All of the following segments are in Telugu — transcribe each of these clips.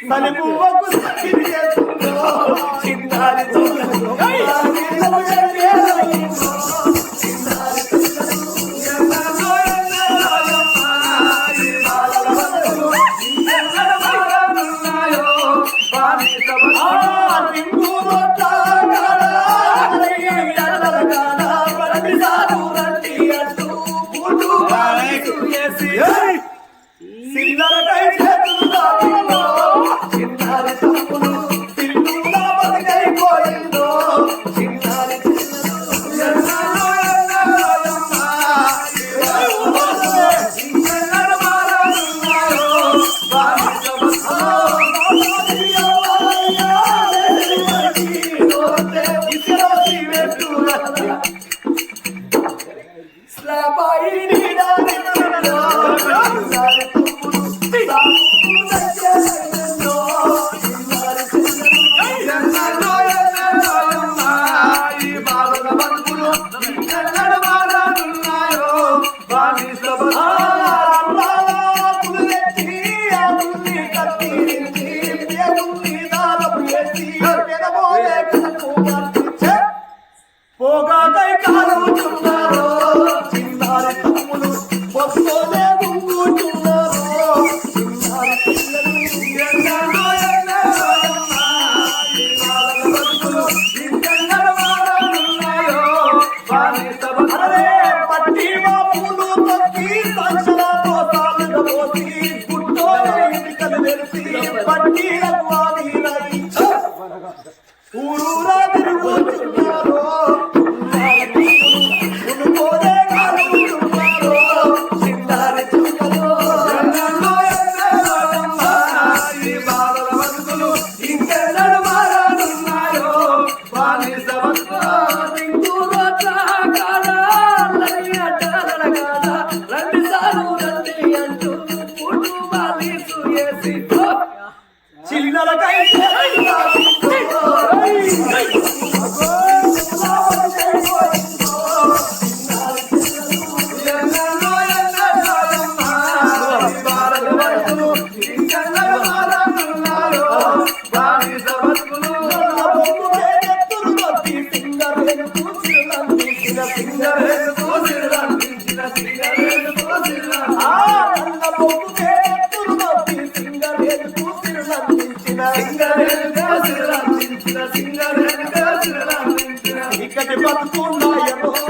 తన పువ్వకు చిన్నారి పోగా కాలు చున్నారో ఇక్కడి బతుకున్నాయో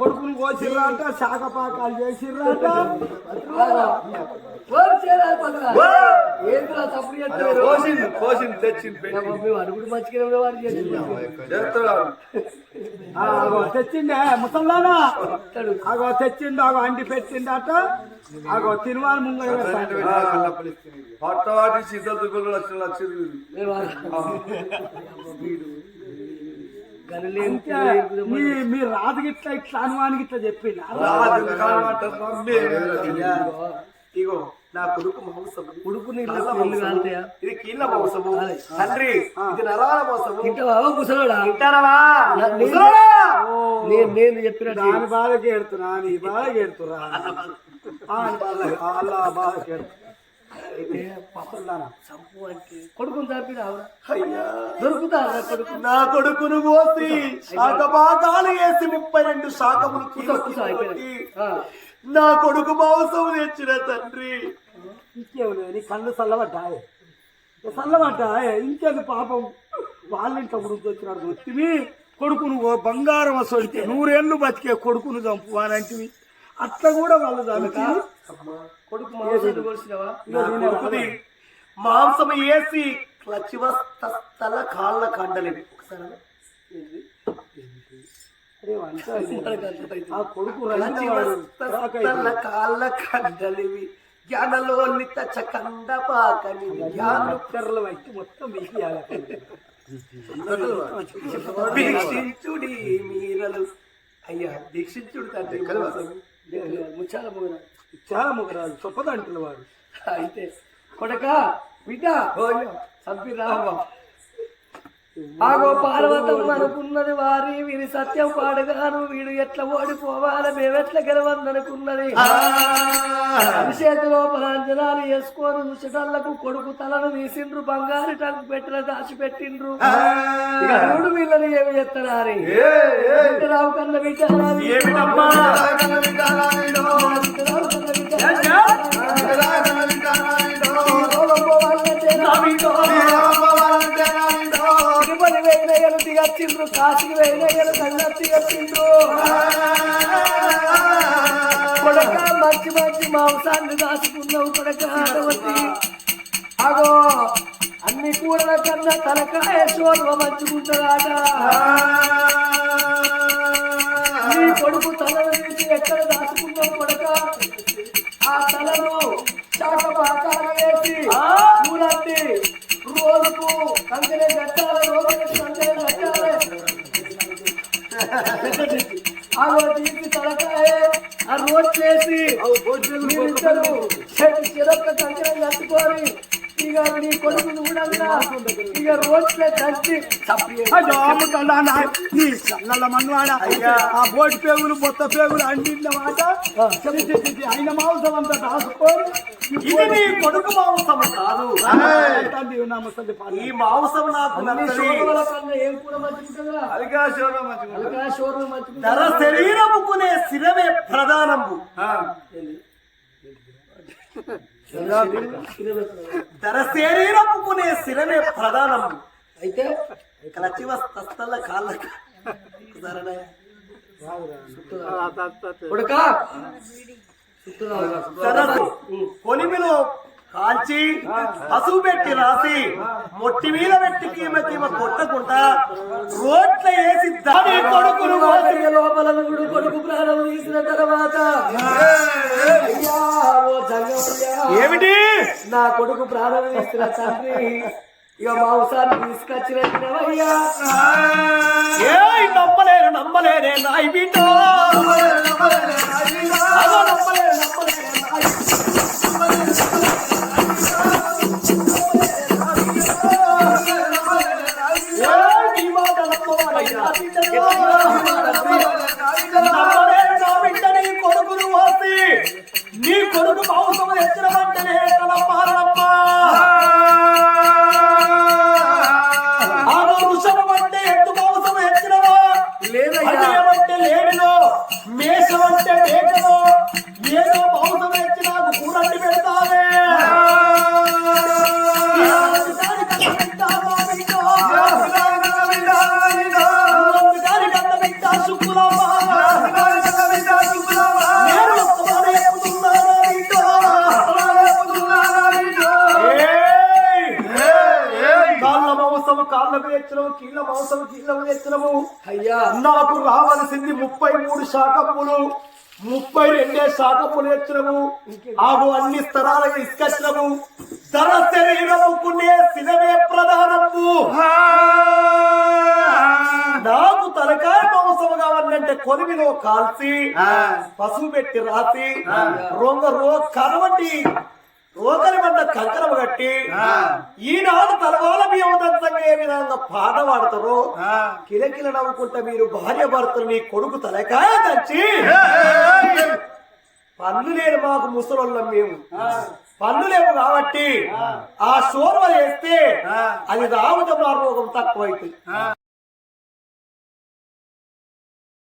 కొడుకుని కోసిర్రాట శాఖ పాకాలు చేసిర్రాట కోసింది కోసింది తెచ్చింది అగో తెచ్చిండే ముసల్లానా? అగో తెచ్చిండు అగో అండి పెట్టిండట అగో లక్షలు అంటే మీ మీ రాజు గిట్లా ఇట్లా అనుమానికి ఇట్లా మమ్మీ. ఇగో నా కొడుకు మాంసము. కాంతయా ఇది కీళ్ళ మాంసము. తండ్రి ఇది నరాల నా- నేను-? నేను చెప్పినట్టు దాని బాధకి ఎడుతున్నా నీ బాధకి ఎడుతురా అలా బాధకి ఎడుతున్నా అయితే పాపలారా చంపు అంటే. కొడుకుని చంపినావురా అయ్యా. దొరుకుతా నా కొడుకు? నా కొడుకును కోసి శాఖ భాగాలు వేసి ముప్పై రెండు శాఖములు. నా కొడుకు మాంసం తెచ్చిన తండ్రి. ఇంకేమి కళ్ళు చల్లబడ్డాయి. చల్లబడ్డాయి? ఇంకేది పాపం? వాళ్ళ ఇంట్లో ఉడుకు వచ్చినాడు వచ్చివి కొడుకును ఓ బంగారం అసలు నూరేళ్ళు బతికే కొడుకును చంపు అని అంటివి అట్లా కూడా వాళ్ళు చదువుతా కొడుకు నా కొడుకుది మాంసం వేసి క్లచివస్తల కాళ్ళ కండలేవి ఒకసారి. ఆ కొడుకు కాళ్ళ కండలివి. జ్ఞానలో పాకని మొత్తం దీక్షించుడి మీరలు. అయ్యా దీక్షించుడు తండ్రి మాంసం. ముచ్చాల పోయినా చాలా ముగరాజు చొప్పదంటున్న వాడు అయితే కొడక బిడ్డ చంపి రావా ఆగో పార్వతమ్మ అనుకున్నది వారి వీరి సత్యం పాడగాను వీడు ఎట్లా ఓడిపోవాలి మేమెట్లా గెలవందనుకున్నది అభిషేక లోపల అంజనాలు వేసుకొని ముచ్చటళ్ళకు కొడుకు తలను తీసిండ్రు బంగారు టంకు పెట్టిన దాచి పెట్టిండ్రు ఇక మూడు వీళ్ళని ఏమి చెప్తారు రావు కన్న బిడ్డ ఏమిటమ్మా రావు కాశీకి వేయినయ్యలు సంగతి కొడక మంచి మంచి మాంసాన్ని దాచుకున్నావు కొడక అగో అన్ని కూరల కన్నా తలకాయ శోర్వ మంచుకుంటారాట నీ కొడుకు తల నుంచి ఎక్కడ ఆ తలను శాఖ పాకాలు వేసి ఊరంటి రోజుకు కంకరే కట్టాలి రోజుకు కంకరే కట్టాలి ఆ రోజు తీసి తలకాయ ఆ రోజు చేసి మీరిద్దరు చెరొక్క కంకరం కట్టుకొని ఇక నీ కొడుకు కూడా ఇక దంచి చప్పి నీ చల్లల మన్వాడ. ఆ బోటి పేగులు మొత్త పేగులు అండిన మాట ఆయన మాంసం అంతా దాచుకొని ఇది నీ కొడుకు మాంసం కాదు. ఈ మాంసం నాకు ధర శరీరముకునే శిరమే ప్రధానము ధర శరీరముకునే శిరమే ప్రధానము అయితే వస్తల కాళ్ళ కొలిమిలో కాల్చి పసుపు పెట్టి రాసి మొట్టి మీద పెట్టి కీమ కీమ కొట్టకుండా రోట్ల వేసి దాని కొడుకును కోసి లోపల కొడుకు ప్రాణం తీసిన తర్వాత ఏమిటి? నా కొడుకు ప్రాణం తీసిన తండ్రి. ఇక మాంసాన్ని తీసుకొచ్చినయ్యా ఏ నమ్మలేను నమ్మలేనే నాయి బిడ్డ. తెచ్చినము కీళ్ళ మాంసము కీళ్ళకు తెచ్చినము అయ్యా. నాకు రావాల్సింది ముప్పై మూడు శాఖములు ముప్పై రెండే శాఖములు తెచ్చినము ఆగు అన్ని స్థలాలకు ఇసుకొచ్చినము ధర శరీరముకునే శిలవే ప్రధానము. నాకు తలకాయ మాంసము కావాలంటే కొలిమిలో కాల్చి పసుపు పెట్టి రాసి రొంగ రో కనబట్టి రోగలి పడ్డ కంకరము కట్టి ఈనాడు తలవాల బియ్యం దంతంగా ఏ విధంగా పాట పాడతారో కిలకిల నవ్వుకుంటా మీరు భార్య భర్తలు నీ కొడుకు తలకాయ పన్ను లేని మాకు ముసలోళ్ళం మేము. పన్ను లేవు కాబట్టి ఆ. షోర్వ వేస్తే అది రావుతం రోగం తక్కువైతే